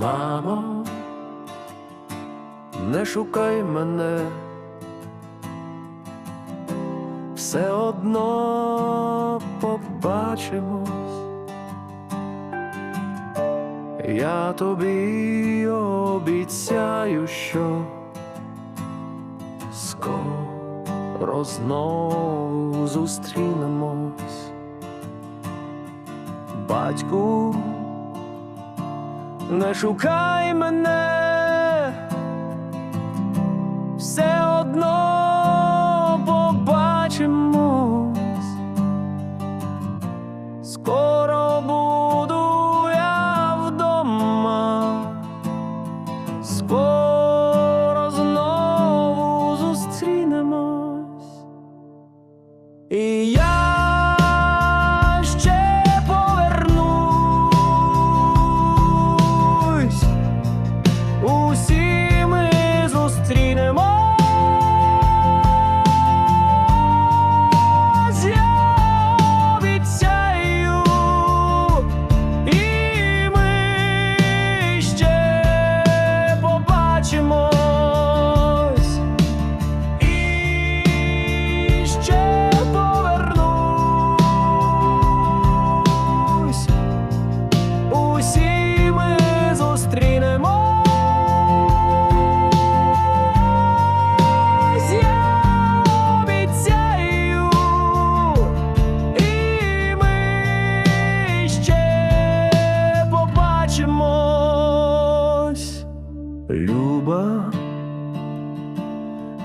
Мамо, не шукай мене, все одно побачимось. Я тобі обіцяю, що скоро знову зустрінемось. Батьку, не шукай мене, все одно побачимось. Скоро буду я вдома, скоро знову зустрінемось. І усі ми зустрінемось, я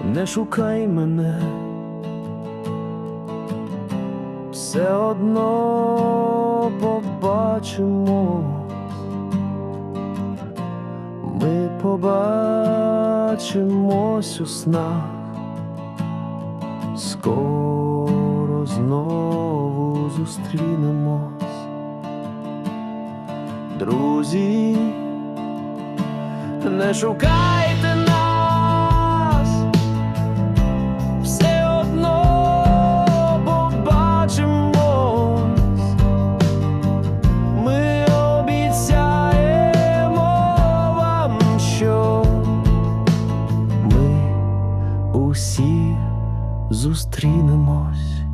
не шукай мене, все одно побачимо. Ми побачимось у снах, скоро знову зустрінемось, друзі, не шукай зустрінемось.